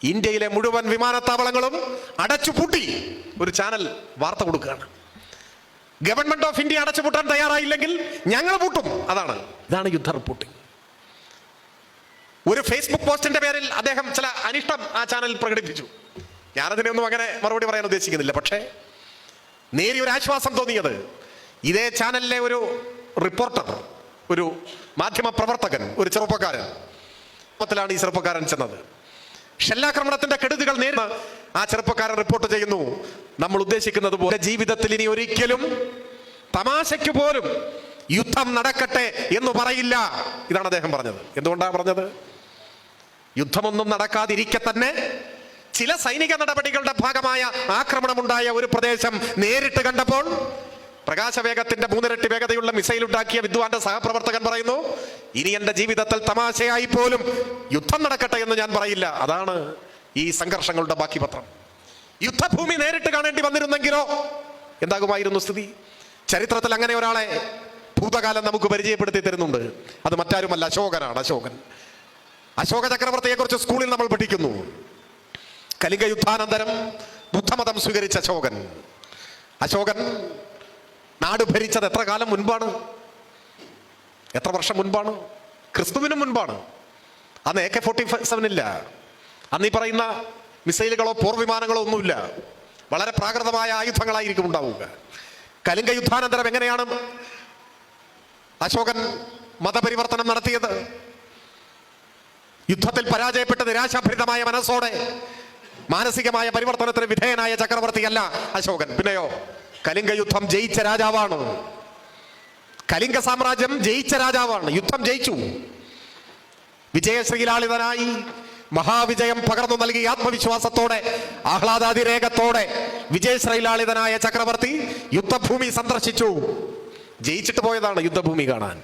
ഇന്ത്യയിലെ മുഴുവൻ വിമാനത്താവളങ്ങളും അടച്ചുപൂട്ടി ഒരു ചാനൽ വാർത്ത കൊടുക്കുകയാണ്. ഗവൺമെന്റ് ഓഫ് ഇന്ത്യ അടച്ചുപൂട്ടാൻ തയ്യാറായില്ലെങ്കിൽ ഞങ്ങൾ പൂട്ടും. അതാണ് ഇതാണ് യുദ്ധ റിപ്പോർട്ടിംഗ്. ഒരു ഫേസ്ബുക്ക് പോസ്റ്റിന്റെ പേരിൽ അദ്ദേഹം ചില അനിഷ്ടം ആ ചാനലിൽ പ്രകടിപ്പിച്ചു. ഞാനതിനൊന്നും അങ്ങനെ മറുപടി പറയാൻ ഉദ്ദേശിക്കുന്നില്ല പക്ഷേ ഒരു ആശ്വാസം തോന്നിയത് ഇതേ ചാനലിലെ ഒരു റിപ്പോർട്ടർ ഒരു മാധ്യമ പ്രവർത്തകൻ ഒരു ചെറുപ്പക്കാരൻ ഈ ചെറുപ്പക്കാരൻ ചെന്നത്. ഷെല്ലാക്രമണത്തിന്റെ കെടുതികൾ നേരിടുന്ന ആ ചെറുപ്പക്കാരൻ റിപ്പോർട്ട് ചെയ്യുന്നു. നമ്മൾ ഉദ്ദേശിക്കുന്നത് പോലെ ജീവിതത്തിൽ ഇനി ഒരിക്കലും തമാശയ്ക്ക് പോലും യുദ്ധം നടക്കട്ടെ എന്ന് പറയില്ല ഇതാണ് അദ്ദേഹം പറഞ്ഞത്. എന്തുകൊണ്ടാണ് പറഞ്ഞത്? യുദ്ധമൊന്നും നടക്കാതിരിക്കെ തന്നെ ചില സൈനിക നടപടികളുടെ ഭാഗമായ ആക്രമണമുണ്ടായ ഒരു പ്രദേശം നേരിട്ട് കണ്ടപ്പോൾ പ്രകാശവേഗത്തിന്റെ മൂന്നിരട്ടി വേഗതയുള്ള മിസൈൽ ഉണ്ടാക്കിയ വിദ്വാന്റെ സഹപ്രവർത്തകൻ പറയുന്നു ഇനി എന്റെ ജീവിതത്തിൽ തമാശയായി പോലും യുദ്ധം നടക്കട്ടെ എന്ന് ഞാൻ പറയില്ല. അതാണ് ഈ സംഘർഷങ്ങളുടെ ബാക്കി പത്രം യുദ്ധഭൂമി നേരിട്ട് കാണേണ്ടി വന്നിരുന്നെങ്കിലോ എന്താകുമായിരുന്നു സ്ഥിതി? ചരിത്രത്തിൽ അങ്ങനെ ഒരാളെ ഭൂതകാലം നമുക്ക് പരിചയപ്പെടുത്തി തരുന്നുണ്ട്. അത് മറ്റാരുമല്ല അശോകനാണ് അശോകൻ. അശോക ചക്രവർത്തിയെ കുറിച്ച് സ്കൂളിൽ നമ്മൾ പഠിക്കുന്നു. കലിംഗ യുദ്ധാനന്തരം ബുദ്ധമതം സ്വീകരിച്ച അശോകൻ. അശോകൻ നാട് ഭരിച്ചത് എത്ര കാലം മുൻപാണ്? എത്ര വർഷം മുൻപാണ്? ക്രിസ്തുവിനും മുൻപാണ്. അന്ന് എ കെ ഫോർട്ടി സെവൻ ഇല്ല. അന്ന് ഈ പറയുന്ന മിസൈലുകളോ പോർവിമാനങ്ങളോ ഒന്നുമില്ല. വളരെ പ്രാകൃതമായ ആയുധങ്ങളായിരിക്കും ഉണ്ടാവുക. കലിംഗ യുദ്ധാനന്തരം എങ്ങനെയാണ് അശോകൻ മതപരിവർത്തനം നടത്തിയത്? യുദ്ധത്തിൽ പരാജയപ്പെട്ട നിരാശാഭരിതമായ മനസ്സോടെ. മാനസികമായ പരിവർത്തനത്തിന് വിധേയനായ ചക്രവർത്തിയല്ല അശോകൻ. പിന്നെയോ കലിംഗ യുദ്ധം ജയിച്ച രാജാവാണ്. കലിംഗ സാമ്രാജ്യം ജയിച്ച രാജാവാണ്. യുദ്ധം ജയിച്ചു. വിജയശ്രീലാളിതനായി മഹാവിജയം പകർന്നു നൽകി ആത്മവിശ്വാസത്തോടെ ആഹ്ലാദാതിരേഖത്തോടെ വിജയശ്രീലാളിതനായ ചക്രവർത്തി യുദ്ധഭൂമി സന്ദർശിച്ചു. ജയിച്ചിട്ട് പോയതാണ് യുദ്ധഭൂമി കാണാൻ.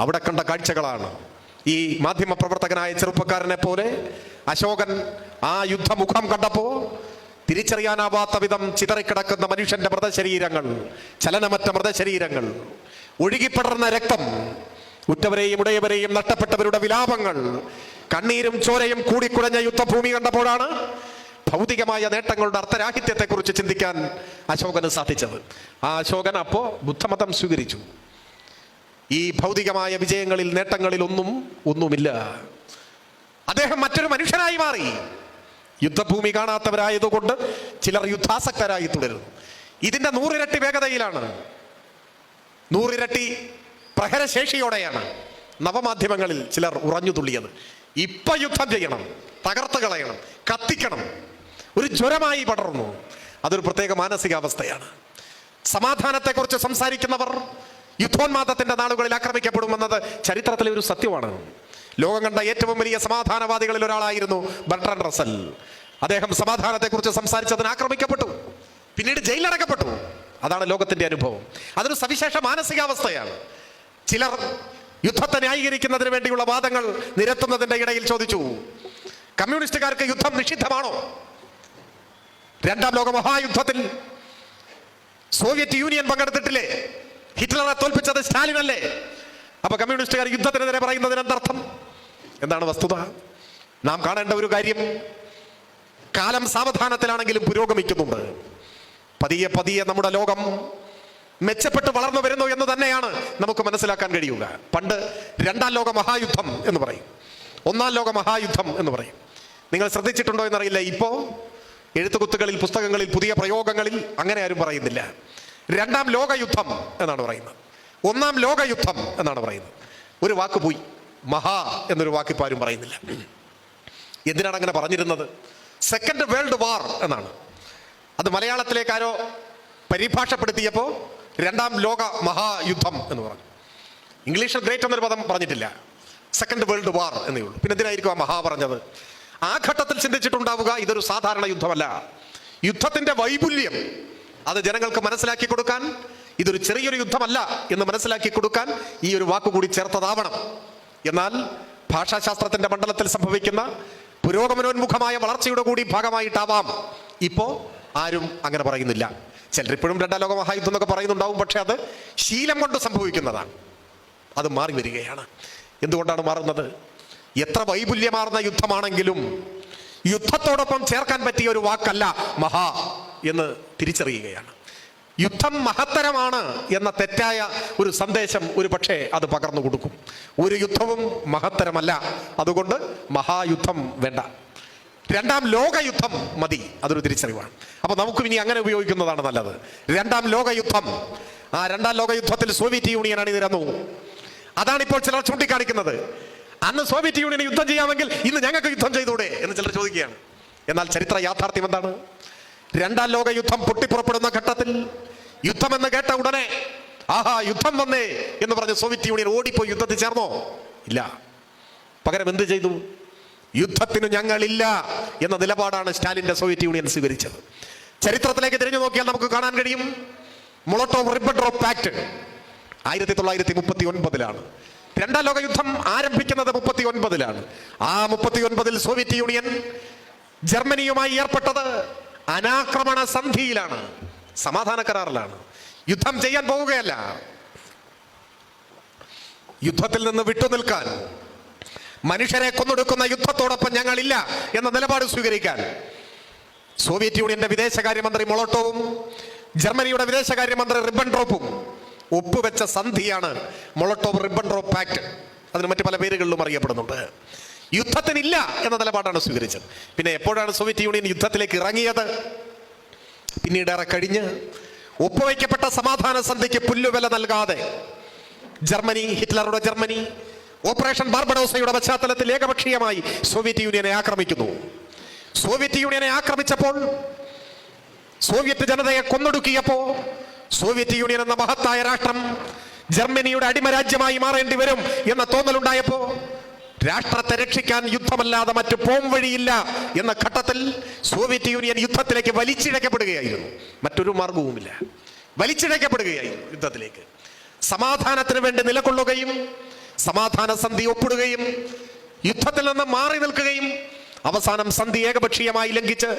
അവിടെ കണ്ട കാഴ്ചകളാണ്. ഈ മാധ്യമ പ്രവർത്തകനായ ചെറുപ്പക്കാരനെ പോലെ അശോകൻ ആ യുദ്ധമുഖം കണ്ടപ്പോ തിരിച്ചറിയാനാവാത്ത വിധം ചിതറിക്കിടക്കുന്ന മനുഷ്യന്റെ മൃതശരീരങ്ങൾ ചലനമറ്റ മൃതശരീരങ്ങൾ ഒഴുകിപ്പടർന്ന രക്തം ഉറ്റവരെയും ഉടയവരെയും നഷ്ടപ്പെട്ടവരുടെ വിലാപങ്ങൾ കണ്ണീരും ചോരയും കൂടിക്കുഴഞ്ഞ യുദ്ധഭൂമി കണ്ടപ്പോഴാണ് ഭൗതികമായ നേട്ടങ്ങളുടെ അർത്ഥരാഹിത്യത്തെക്കുറിച്ച് ചിന്തിക്കാൻ അശോകന് സാധിച്ചത്. ആ അശോകൻ അപ്പോ ബുദ്ധമതം സ്വീകരിച്ചു. ഈ ഭൗതികമായ വിജയങ്ങളിൽ നേട്ടങ്ങളിൽ ഒന്നും ഒന്നുമില്ല. അദ്ദേഹം മറ്റൊരു മനുഷ്യനായി മാറി. യുദ്ധഭൂമി കാണാത്തവരായതുകൊണ്ട് ചിലർ യുദ്ധാസക്തരായി തുടരുന്നു. ഇതിന്റെ നൂറിരട്ടി വേഗതയിലാണ്. നൂറിരട്ടി പ്രഹരശേഷിയോടെയാണ് നവമാധ്യമങ്ങളിൽ ചിലർ ഉറഞ്ഞു തുള്ളിയത്. ഇപ്പൊ യുദ്ധം ചെയ്യണം തകർത്ത് കളയണം കത്തിക്കണം. ഒരു ജ്വരമായി പടർന്നു. അതൊരു പ്രത്യേക മാനസികാവസ്ഥയാണ്. സമാധാനത്തെക്കുറിച്ച് സംസാരിക്കുന്നവർ യുദ്ധോന്മാദത്തിന്റെ നാളുകളിൽ ആക്രമിക്കപ്പെടുമെന്നത് ചരിത്രത്തിലെ ഒരു സത്യമാണ്. ലോകം കണ്ട ഏറ്റവും വലിയ സമാധാനവാദികളിൽ ഒരാളായിരുന്നു ബർട്രൻ റസൽ അദ്ദേഹം സമാധാനത്തെക്കുറിച്ച് സംസാരിച്ചതിന് ആക്രമിക്കപ്പെട്ടു. പിന്നീട് ജയിലടക്കപ്പെട്ടു അതാണ് ലോകത്തിന്റെ അനുഭവം. അതൊരു സവിശേഷ മാനസികാവസ്ഥയാണ്. ചിലർ യുദ്ധത്തെ ന്യായീകരിക്കുന്നതിന് വേണ്ടിയുള്ള വാദങ്ങൾ നിരത്തുന്നതിന്റെ ഇടയിൽ ചോദിച്ചു കമ്മ്യൂണിസ്റ്റുകാർക്ക് യുദ്ധം നിഷിദ്ധമാണോ? രണ്ടാം ലോക മഹായുദ്ധത്തിൽ സോവിയറ്റ് യൂണിയൻ പങ്കെടുത്തിട്ടില്ലേ? ഹിറ്റ്ലറെ തോൽപ്പിച്ചത് സ്റ്റാലിനല്ലേ? അപ്പൊ കമ്മ്യൂണിസ്റ്റുകാർ യുദ്ധത്തിനെതിരെ പറയുന്നതിന് എന്തർത്ഥം? എന്താണ് വസ്തുത? നാം കാണേണ്ട ഒരു കാര്യം കാലം സാവധാനത്തിലാണെങ്കിലും പുരോഗമിക്കുന്നുണ്ട്. പതിയെ പതിയെ നമ്മുടെ ലോകം മെച്ചപ്പെട്ട് വളർന്നു വരുന്നു എന്ന് തന്നെയാണ് നമുക്ക് മനസ്സിലാക്കാൻ കഴിയുക. പണ്ട് രണ്ടാം ലോക മഹായുദ്ധം എന്ന് പറയും. ഒന്നാം ലോക മഹായുദ്ധം എന്ന് പറയും. നിങ്ങൾ ശ്രദ്ധിച്ചിട്ടുണ്ടോ എന്നറിയില്ല. ഇപ്പോ എഴുത്തുകുത്തുകളിൽ പുസ്തകങ്ങളിൽ പുതിയ പ്രയോഗങ്ങളിൽ അങ്ങനെ ആരും പറയുന്നില്ല. രണ്ടാം ലോകയുദ്ധം എന്നാണ് പറയുന്നത്. ഒന്നാം ലോകയുദ്ധം എന്നാണ് പറയുന്നത്. ഒരു വാക്ക് പോയി. മഹാ എന്നൊരു വാക്ക് ആരും പറയുന്നില്ല. എന്തിനാണ് അങ്ങനെ പറഞ്ഞിരുന്നത്? സെക്കൻഡ് വേൾഡ് വാർ എന്നാണ്. അത് മലയാളത്തിലേക്കാരോ പരിഭാഷപ്പെടുത്തിയപ്പോൾ രണ്ടാം ലോക മഹായുദ്ധം എന്ന് പറഞ്ഞു. ഇംഗ്ലീഷിൽ ഗ്രേറ്റ് എന്നൊരു പദം പറഞ്ഞിട്ടില്ല. സെക്കൻഡ് വേൾഡ് വാർ എന്നേ ഉള്ളൂ. പിന്നെ എന്തിനായിരിക്കും ആ മഹാ പറഞ്ഞത്? ആ ഘട്ടത്തിൽ ചിന്തിച്ചിട്ടുണ്ടാവുക ഇതൊരു സാധാരണ യുദ്ധമല്ല. യുദ്ധത്തിന്റെ വൈപുല്യം അത് ജനങ്ങൾക്ക് മനസ്സിലാക്കി കൊടുക്കാൻ ഇതൊരു ചെറിയൊരു യുദ്ധമല്ല എന്ന് മനസ്സിലാക്കി കൊടുക്കാൻ ഈ ഒരു വാക്കുകൂടി ചേർത്തതാവണം. എന്നാൽ ഭാഷാശാസ്ത്രത്തിന്റെ മണ്ഡലത്തിൽ സംഭവിക്കുന്ന പുരോഗമനോന്മുഖമായ വളർച്ചയുടെ കൂടി ഭാഗമായിട്ടാവാം. ഇപ്പോ ആരും അങ്ങനെ പറയുന്നില്ല. ചിലരിപ്പോഴും രണ്ടാം ലോക മഹായുദ്ധം എന്നൊക്കെ പറയുന്നുണ്ടാവും പക്ഷെ അത് ശീലം കൊണ്ട് സംഭവിക്കുന്നതാണ്. അത് മാറി വരികയാണ്. എന്തുകൊണ്ടാണ് മാറുന്നത്? എത്ര വൈപുല്യമാർന്ന യുദ്ധമാണെങ്കിലും യുദ്ധത്തോടൊപ്പം ചേർക്കാൻ പറ്റിയ ഒരു വാക്കല്ല മഹാ. എന്ന് തിരിച്ചറിയുകയാണ്. യുദ്ധം മഹത്തരമാണ് എന്ന തെറ്റായ ഒരു സന്ദേശം ഒരു പക്ഷേ അത് പകർന്നു കൊടുക്കും. ഒരു യുദ്ധവും മഹത്തരമല്ല. അതുകൊണ്ട് മഹായുദ്ധം വേണ്ട. രണ്ടാം ലോകയുദ്ധം മതി. അതൊരു തിരിച്ചറിവാണ്. അപ്പൊ നമുക്ക് ഇനി അങ്ങനെ ഉപയോഗിക്കുന്നതാണ് നല്ലത്. രണ്ടാം ലോകയുദ്ധം. ആ രണ്ടാം ലോകയുദ്ധത്തിൽ സോവിയറ്റ് യൂണിയൻ അതാണ് ഇപ്പോൾ ചിലർ ചൂണ്ടിക്കാണിക്കുന്നത്. അന്ന് സോവിയറ്റ് യൂണിയൻ യുദ്ധം ചെയ്യാമെങ്കിൽ ഇന്ന് ഞങ്ങൾക്ക് യുദ്ധം ചെയ്തൂടെ എന്ന് ചിലർ ചോദിക്കുകയാണ്. എന്നാൽ ചരിത്ര യാഥാർത്ഥ്യം എന്താണ്? രണ്ടാം ലോക യുദ്ധം പൊട്ടിപ്പുറപ്പെടുന്ന ഘട്ടത്തിൽ യുദ്ധമെന്ന് കേട്ട ഉടനെ ആഹാ യുദ്ധം വന്നേ എന്ന് പറഞ്ഞ് സോവിയറ്റ് യൂണിയൻ ഓടിപ്പോയി യുദ്ധത്തിൽ ചേർന്നോ? ഇല്ല. പകരം എന്ത് ചെയ്തു? യുദ്ധത്തിന് ഞങ്ങളില്ല എന്ന നിലപാടാണ് സ്റ്റാലിന്റെ സോവിയറ്റ് യൂണിയൻ സ്വീകരിച്ചത്. ചരിത്രത്തിലേക്ക് തിരിഞ്ഞു നോക്കിയാൽ നമുക്ക് കാണാൻ കഴിയും. മുളട്ടോവ് റിബൻട്രോപ്പ് പാക്ട് ആയിരത്തി തൊള്ളായിരത്തി മുപ്പത്തി ഒൻപതിലാണ് രണ്ടാം ലോക യുദ്ധം ആരംഭിക്കുന്നത് മുപ്പത്തി ഒൻപതിലാണ് ആ മുപ്പത്തി ഒൻപതിൽ സോവിയറ്റ് യൂണിയൻ ജർമ്മനിയുമായി ഏർപ്പെട്ടത് അനാക്രമണ സന്ധിയിലാണ് സമാധാന കരാറിലാണ്. യുദ്ധം ചെയ്യാൻ പോവുകയല്ല. യുദ്ധത്തിൽ നിന്ന് വിട്ടുനിൽക്കാൻ മനുഷ്യരെ കൊന്നൊടുക്കുന്ന യുദ്ധത്തോടൊപ്പം ഞങ്ങളില്ല എന്ന നിലപാട് സ്വീകരിക്കാൻ സോവിയറ്റ് യൂണിയന്റെ വിദേശകാര്യമന്ത്രി മൊളോട്ടോവും ജർമ്മനിയുടെ വിദേശകാര്യമന്ത്രി റിബൺ ഡ്രോപ്പും ഒപ്പുവെച്ച സന്ധിയാണ് മൊളോട്ടോവ് റിബൺ ഡ്രോപ്പ് പാക്ട് അതിന് മറ്റു പല പേരുകളിലും അറിയപ്പെടുന്നുണ്ട്. യുദ്ധത്തിനില്ല എന്ന നിലപാടാണ് സ്വീകരിച്ചത്. പിന്നെ എപ്പോഴാണ് സോവിയറ്റ് യൂണിയൻ യുദ്ധത്തിലേക്ക് ഇറങ്ങിയത്? പിന്നീടേറെ കഴിഞ്ഞ് ഒപ്പുവയ്ക്കപ്പെട്ട സമാധാന സന്ധിക്ക് പുല്ലുവില നൽകാതെ ജർമ്മനി ഹിറ്റ്ലറുടെ ജർമ്മനി ഓപ്പറേഷൻ ബാർബഡോസയുടെ പശ്ചാത്തലത്തിൽ ഏകപക്ഷീയമായി സോവിയറ്റ് യൂണിയനെ ആക്രമിക്കുന്നു. സോവിയറ്റ് യൂണിയനെ ആക്രമിച്ചപ്പോൾ സോവിയറ്റ് ജനതയെ കൊന്നൊടുക്കിയപ്പോ സോവിയറ്റ് യൂണിയൻ എന്ന മഹത്തായ രാഷ്ട്രം ജർമ്മനിയുടെ അടിമരാജ്യമായി മാറേണ്ടി വരും എന്ന തോന്നലുണ്ടായപ്പോ രാഷ്ട്രത്തെ രക്ഷിക്കാൻ യുദ്ധമല്ലാതെ മറ്റു പോം വഴിയില്ല എന്ന ഘട്ടത്തിൽ സോവിയറ്റ് യൂണിയൻ യുദ്ധത്തിലേക്ക് വലിച്ചിഴക്കപ്പെടുകയായിരുന്നു. മറ്റൊരു മാർഗവുമില്ല വലിച്ചിഴക്കപ്പെടുകയായിരുന്നു യുദ്ധത്തിലേക്ക്. സമാധാനത്തിന് വേണ്ടി നിലകൊള്ളുകയും സമാധാന സന്ധി ഒപ്പിടുകയും യുദ്ധത്തിൽ നിന്ന് മാറി നിൽക്കുകയും അവസാനം സന്ധി ഏകപക്ഷീയമായി ലംഘിച്ച്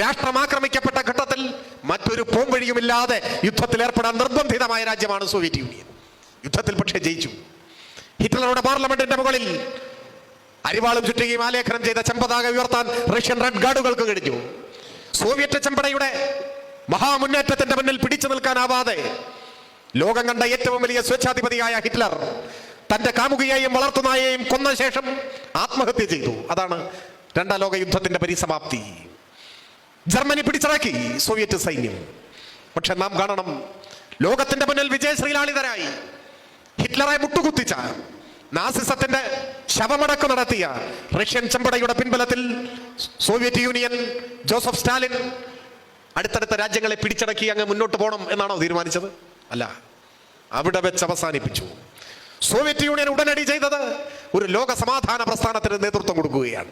രാഷ്ട്രം ആക്രമിക്കപ്പെട്ട ഘട്ടത്തിൽ മറ്റൊരു പോംവഴിയുമില്ലാതെ യുദ്ധത്തിൽ ഏർപ്പെടാൻ നിർബന്ധിതമായ രാജ്യമാണ് സോവിയറ്റ് യൂണിയൻ. യുദ്ധത്തിൽ പക്ഷേ ജയിച്ചു. ഹിറ്റ്ലറുടെ പാർലമെന്റിന്റെ മുകളിൽ അരിവാളും ചുറ്റുകയും ആലേഖനം ചെയ്ത ചെമ്പതാക ഉയർത്താൻ റഷ്യൻ റെഡ് ഗാർഡുകൾക്ക് കഴിഞ്ഞു. സോവിയറ്റ് ചെമ്പടയുടെ മഹാമുന്നേറ്റത്തിന്റെ മുന്നിൽ പിടിച്ചു നിൽക്കാനാവാതെ ലോകം കണ്ട ഏറ്റവും വലിയ സ്വേച്ഛാധിപതിയായ ഹിറ്റ്ലർ തന്റെ കാമുകിയെയും വളർത്തുനായെയും കൊന്ന ശേഷം ആത്മഹത്യ ചെയ്തു. അതാണ് രണ്ടാം ലോക യുദ്ധത്തിന്റെ പരിസമാപ്തി. ജർമ്മനി പിടിച്ചടക്കി സോവിയറ്റ് സൈന്യം. പക്ഷെ നാം കാണണം ലോകത്തിന്റെ മുന്നിൽ വിജയശ്രീലാളിതരായി ഹിറ്റ്ലറെ മുട്ടുകുത്തിച്ച നാസിസത്തിന്റെ ശവമടക്ക് നടത്തിയ റഷ്യൻ ചെമ്പടയുടെ പിൻബലത്തിൽ സോവിയറ്റ് യൂണിയൻ ജോസഫ് സ്റ്റാലിൻ അടുത്തടുത്ത രാജ്യങ്ങളെ പിടിച്ചടക്കി അങ്ങ് മുന്നോട്ട് പോകണം എന്നാണോ തീരുമാനിച്ചത്? അല്ല അവിടെ വെച്ച് അവസാനിപ്പിച്ചു. സോവിയറ്റ് യൂണിയൻ ഉടനടി ചെയ്തത് ഒരു ലോക സമാധാന പ്രസ്ഥാനത്തിന് നേതൃത്വം കൊടുക്കുകയാണ്.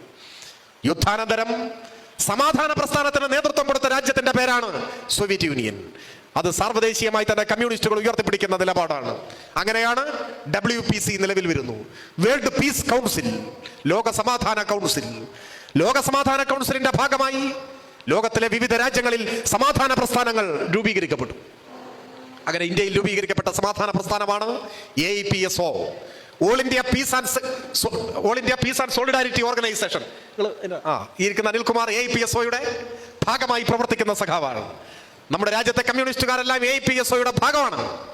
യുദ്ധാനന്തരം സമാധാന പ്രസ്ഥാനത്തിന് നേതൃത്വം കൊടുത്ത രാജ്യത്തിന്റെ പേരാണ് സോവിയറ്റ് യൂണിയൻ. അത് സാർവദേശീയമായി തന്നെ കമ്മ്യൂണിസ്റ്റുകൾ ഉയർത്തിപ്പിടിക്കുന്ന നിലപാടാണ്. അങ്ങനെയാണ് ഡബ്ല്യു പി സി നിലവിൽ വരുന്നു. വേൾഡ് പീസ് കൗൺസിൽ ലോക സമാധാന കൗൺസിൽ. ലോക സമാധാന കൗൺസിലിന്റെ ഭാഗമായി ലോകത്തിലെ വിവിധ രാജ്യങ്ങളിൽ സമാധാന പ്രസ്ഥാനങ്ങൾ രൂപീകരിക്കപ്പെട്ടു. അങ്ങനെ ഇന്ത്യയിൽ രൂപീകരിക്കപ്പെട്ട സമാധാന പ്രസ്ഥാനമാണ് A P S O all India peace and all India peace and solidarity organisation ആ ഇരിക്കുന്ന അനിൽകുമാർ എ പി എസ് ഒയുടെ ഭാഗമായി പ്രവർത്തിക്കുന്ന സഖാവാണ്. നമ്മുടെ രാജ്യത്തെ കമ്മ്യൂണിസ്റ്റുകാരെല്ലാം എ പി എസ് ഒയുടെ ഭാഗമാണ്.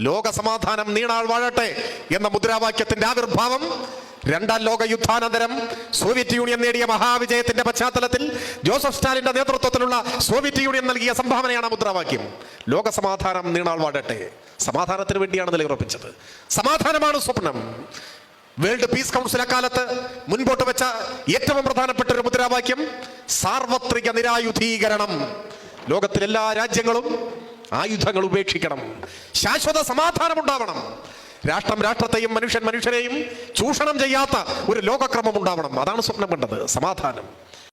ലോക സമാധാനം നീണാൾ വാഴട്ടെ എന്ന മുദ്രാവാക്യത്തിന്റെ ആവിർഭാവം രണ്ടാം ലോക യുദ്ധാനന്തരം സോവിയറ്റ് യൂണിയൻ നേടിയ മഹാവിജയത്തിന്റെ പശ്ചാത്തലത്തിൽ ജോസഫ് സ്റ്റാലിന്റെ നേതൃത്വത്തിലുള്ള സോവിയറ്റ് യൂണിയൻ നൽകിയ സംഭാവനയാണ് മുദ്രാവാക്യം. ലോക സമാധാനം നീണാൾ വാഴട്ടെ. സമാധാനത്തിന് വേണ്ടിയാണ് നിലയുറപ്പിച്ചത് സമാധാനമാണ് സ്വപ്നം. വേൾഡ് പീസ് കൗൺസിൽ അക്കാലത്ത് മുൻപോട്ട് വെച്ച ഏറ്റവും പ്രധാനപ്പെട്ട ഒരു മുദ്രാവാക്യം സാർവത്രിക നിരായുധീകരണം. ലോകത്തിലെ എല്ലാ രാജ്യങ്ങളും ആയുധങ്ങൾ ഉപേക്ഷിക്കണം. ശാശ്വത സമാധാനം ഉണ്ടാവണം. രാഷ്ട്രം രാഷ്ട്രത്തെയും മനുഷ്യൻ മനുഷ്യരെയും ചൂഷണം ചെയ്യാത്ത ഒരു ലോകക്രമം ഉണ്ടാവണം. അതാണ് സ്വപ്നം കണ്ടത്. സമാധാനം.